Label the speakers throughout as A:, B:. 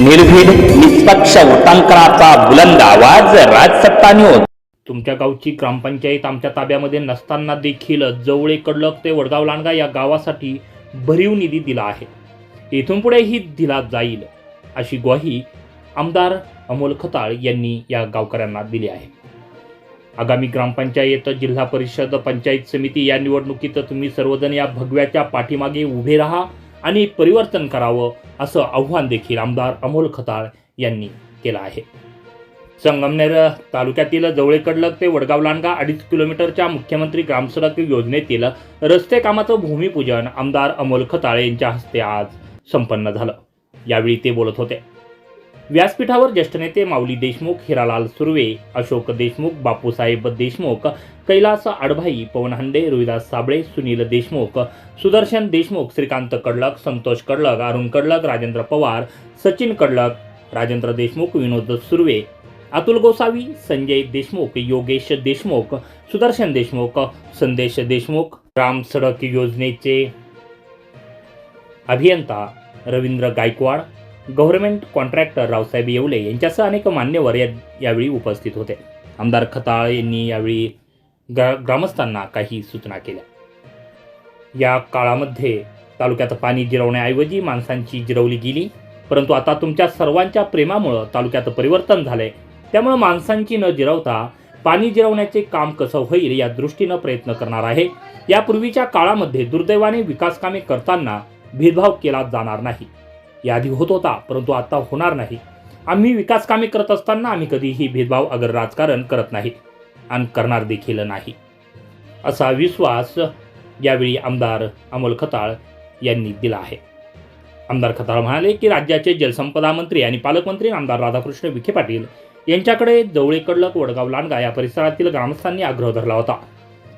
A: निर्भीड निष्पक्ष उटंकराचा बुलंद आवाज राजसत्ता न्यूज
B: तुमच्या गावची ग्रामपंचायत आमच्या ताब्यामध्ये नसताना देखील जवळे कडलक ते वडगाव लांडगा या गावासाठी भरीव निधी दिला आहे. इथून पुढेही दिला जाईल अशी ग्वाही आमदार अमोल खताळ यांनी या गावकऱ्यांना दिली आहे. आगामी ग्रामपंचायत जिल्हा परिषद पंचायत समिती या निवडणुकीत तुम्ही सर्वजण या भगव्याच्या पाठीमागे उभे राहा. आणि परिवर्तन करावं असं आव्हान देखील आमदार अमोल खताळ यांनी केलं आहे. संगमनेर तालुक्यातील जवळीकडलं ते वडगाव लांडगा अडीच किलोमीटरच्या मुख्यमंत्री ग्रामसडक योजनेतील रस्ते कामाचं भूमिपूजन आमदार अमोल खताळे यांच्या हस्ते आज संपन्न झालं. यावेळी ते बोलत होते. व्यासपीठावर ज्येष्ठ नेते माऊली देशमुख हिरालाल सुर्वे अशोक देशमुख बापूसाहेब देशमुख कैलास आडभाई पवन हंडे रोहिदास साबळे सुनील देशमुख सुदर्शन देशमुख श्रीकांत कडलक संतोष कडलक अरुण कडलक राजेंद्र पवार सचिन कडलक राजेंद्र देशमुख विनोद सुर्वे अतुल गोसावी संजय देशमुख योगेश देशमुख सुदर्शन देशमुख संदेश देशमुख राम सडक योजनेचे अभियंता रवींद्र गायकवाड गव्हर्नमेंट कॉन्ट्रॅक्टर रावसाहेब येवले यांच्यासह अनेक मान्यवर या यावेळी उपस्थित होते. आमदार खताळ यांनी यावेळी ग्रा ग्रामस्थांना काही सूचना केल्या. या काळामध्ये तालुक्यात पाणी जिरवण्याऐवजी माणसांची जिरवली गेली परंतु आता तुमच्या सर्वांच्या प्रेमामुळं तालुक्यात परिवर्तन झालंय. त्यामुळं माणसांची न जिरवता पाणी जिरवण्याचे काम कसं होईल या दृष्टीनं प्रयत्न करणार आहे. यापूर्वीच्या काळामध्ये दुर्दैवाने विकासकामे करताना भेदभाव केला जाणार नाही. याआधी होत होता परंतु आता होणार नाही. आम्ही विकास कामे करत असताना आम्ही कधीही भेदभाव अगर राजकारण करत नाही आणि करणार देखील नाही. असा विश्वास यावेळी आमदार अमोल खताळ यांनी दिला आहे. आमदार खताळ म्हणाले की राज्याचे जलसंपदा मंत्री आणि पालकमंत्री आमदार राधाकृष्ण विखे पाटील यांच्याकडे जवळे कडलक वडगाव लांडगा या परिसरातील ग्रामस्थांनी आग्रह धरला होता.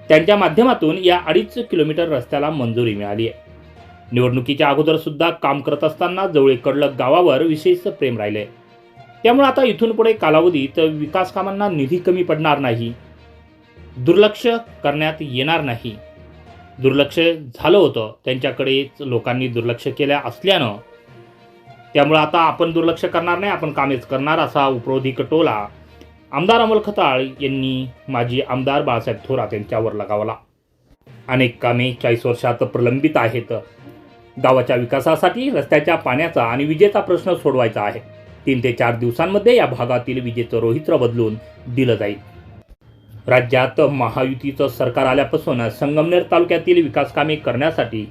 B: त्यांच्या माध्यमातून या अडीच किलोमीटर रस्त्याला मंजुरी मिळाली आहे. निवडणुकीच्या अगोदर सुद्धा काम करत असताना जवळे कडलक गावावर विशेष प्रेम राहिले. त्यामुळे आता इथून पुढे कालावधीत विकास कामांना निधी कमी पडणार नाही. दुर्लक्ष करण्यात येणार नाही. दुर्लक्ष झालं होतं. त्यांच्याकडेच लोकांनी दुर्लक्ष केल्या असल्यानं. त्यामुळं आता आपण दुर्लक्ष करणार नाही आपण कामेच करणार असा उपरोधिक टोला आमदार अमोल खताळ यांनी माजी आमदार बाळासाहेब थोरात यांच्यावर लगावला. अनेक कामे चाळीस वर्षात प्रलंबित आहेत. गावाच्या विकासासाठी रस्त्याच्या पाण्याचा आणि विजेचा प्रश्न सोडवायचा आहे. तीन ते चार दिवसांमध्ये या भागातील विजेचं रोहित्र बदलून दिलं जाईल. राज्यात महायुतीचं सरकार आल्यापासून संगमनेर तालुक्यातील विकास कामे करण्यासाठी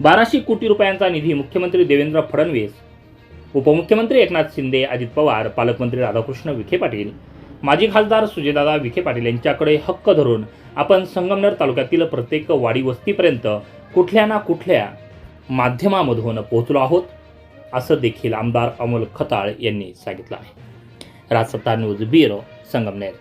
B: बाराशे कोटी रुपयांचा निधी मुख्यमंत्री देवेंद्र फडणवीस उपमुख्यमंत्री एकनाथ शिंदे अजित पवार पालकमंत्री राधाकृष्ण विखे पाटील माजी खासदार सुजयदादा विखे पाटील यांच्याकडे हक्क धरून आपण संगमनेर तालुक्यातील प्रत्येक वाडी वस्तीपर्यंत कुठल्या ना कुठल्या माध्यमामधून पोहोचलो आहोत असं देखील आमदार अमोल खताळ यांनी सांगितलं आहे. Rajsatta news bureau Sangamner.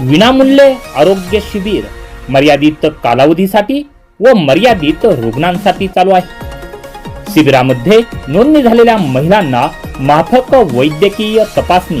B: विनामूल्य आरोग्य शिबिर मर्यादित कालावधीसाठी व मर्यादित रुग्णांसाठी चालू आहे. शिबिरामध्ये नोंदणी झालेल्या महिलांना माफक वैद्यकीय तपासणी